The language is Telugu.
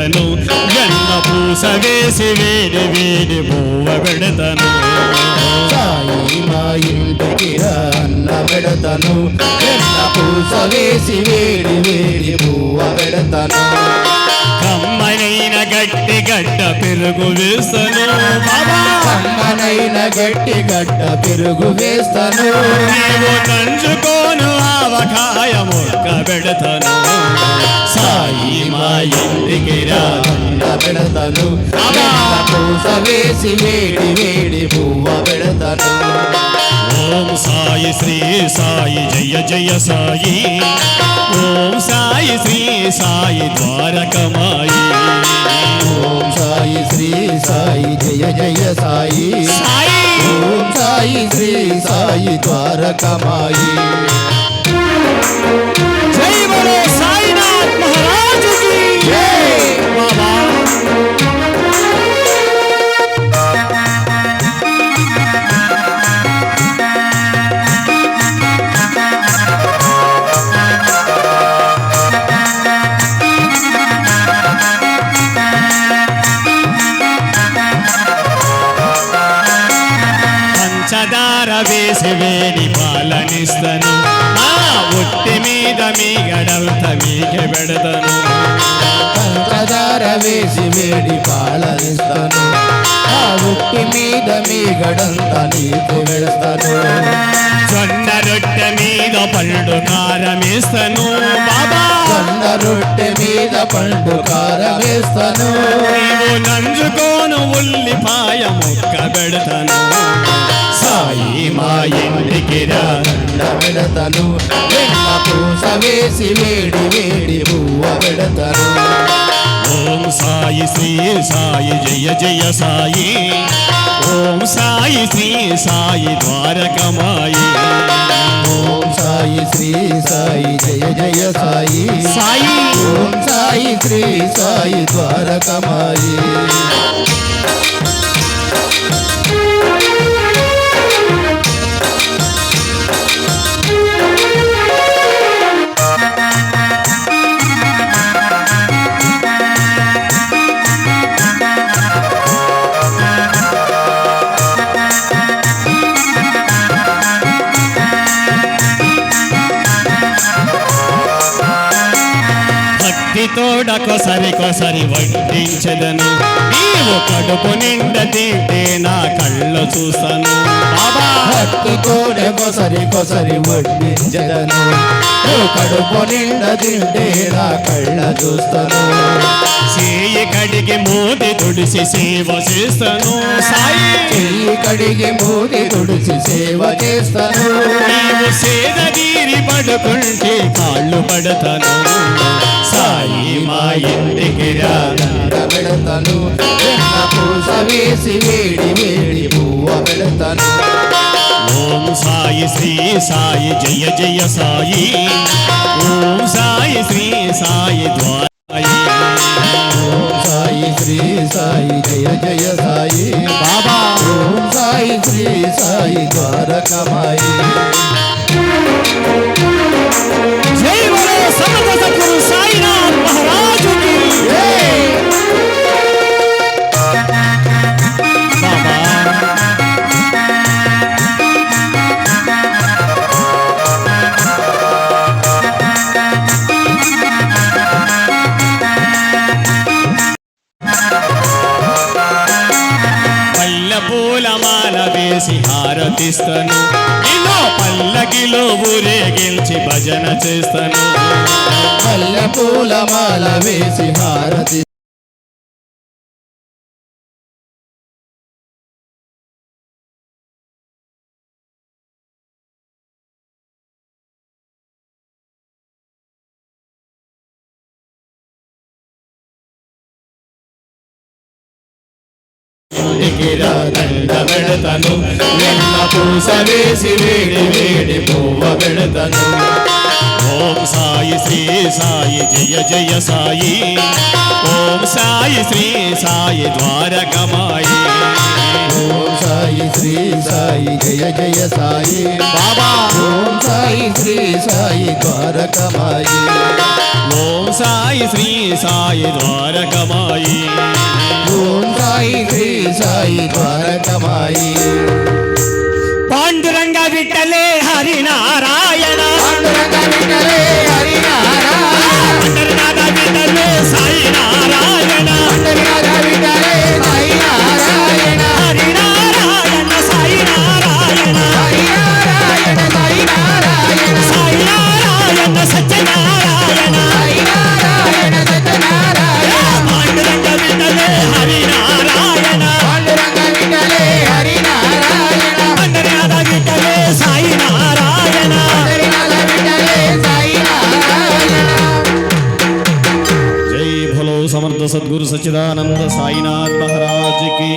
పెడతను గన్న పూసగేసి వేడి వేడి పూవ పెడతను సాయి మా ఇంటికి అన్న పెడతను గన్న పూసగేసి వేడి వేడి పూవ పెడతను కమ్మనైన గట్టి గడ్డ పెరుగు వేస్తాను కమ్మనైన గట్టి గడ్డ పెరుగు వేస్తాను వేసి వేడి వేడి పువ్వ పెడతాను. ఓం సాయి శ్రీ సాయి జయ జయ సాయి. ఓం సాయి శ్రీ సాయి ద్వారకమాయి. ఓం సాయి శ్రీ సాయి జయ జయ సాయి. సాయి! ఓం సాయి శ్రీ సాయి ద్వారకమాయి. వేసి వేడి పాలనిస్తను. ఆ ఒట్టి మీద మీ గడంత మీకే పెడతను. పంచదార వేసి వేడి పాలనిస్తాను. ఆ ఉట్టి మీద మీ గడంతా నీకు వెళతాను జొన్న రొట్టె మీద పండు కారమిస్తను. బాబా! కొండ రొట్టె మీద పండు కార వేస్తాను నీవు నంజుకోను ఉల్లిపాయ ముక్క పెడతాను. సాయి మా ఇంటికి రా దండ పెడతాను వెన్న పూస వేసి వేడి వేడి పువ్వ పెడతాను. ఓం సాయి శ్రీ సాయి జయ జయ సాయి. ఓం సాయి శ్రీ సాయి ద్వారకమాయి. ఓం సాయి శ్రీ సాయి జయ జయ సాయి. సాయి. ఓం సాయి శ్రీ సాయి ద్వారకమాయి. భక్తితోడ కొసరి కొసరి వడ్డించదను. నీవు కడుపు నిండ తింటే నా కళ్ళు చూస్తాను బాబా! భక్తి కోడె కొసరి కొసరి వడ్డించదను. నువ్వు కడుపు నిండ తింటే నా కళ్ళ చూస్తాను చేయి కడిగి మూతి తుడిసి సేవ చేస్తాను. సాయి! చెయ్యి కడిగి మూడి తుడిచి సేవ చేస్తాను. నీవు సేద తీరి పడుకుంటే కాళ్ళు పడతాను. సాయి మా ఇంటికి రా. దండ పెడతాను. వెన్న పూస వేసి వేడి వేడి పువ్వ పెడతాను. ఓం సాయి శ్రీ సాయి జయ జయ సాయి. ఓం సాయి శ్రీ సాయి ద్వారాయి ఓం సాయి శ్రీ సాయి జయ జయ సాయి. బాబా. ఓం సాయి శ్రీ సాయి ద్వారకమాయి. మాల హారతిస్తాను. ఇలా పల్లకిలో ఊరేగించి భజన చేస్తాను. మల్లె పూల మాల వేసి హారతి ఇంటికి రా దండ పెడతాను వెన్న పూస వేసి వేడి వేడి పువ్వ పెడతాను. ఓం సాయి శ్రీ సాయి జయ జయ సాయి. ఓం సాయి శ్రీ సాయి ద్వారకమాయి ఓం సాయి శ్రీ సాయి జయ జయ సాయి. బాబా! ఓం సాయి శ్రీ సాయి ద్వారకమాయి ఓం సాయి శ్రీ సాయి ద్వారకమాయి ఓం माई श्री साई द्वारका माई. సద్గురు సచ్చిదానంద సాయినాథ్ మహారాజ్కి.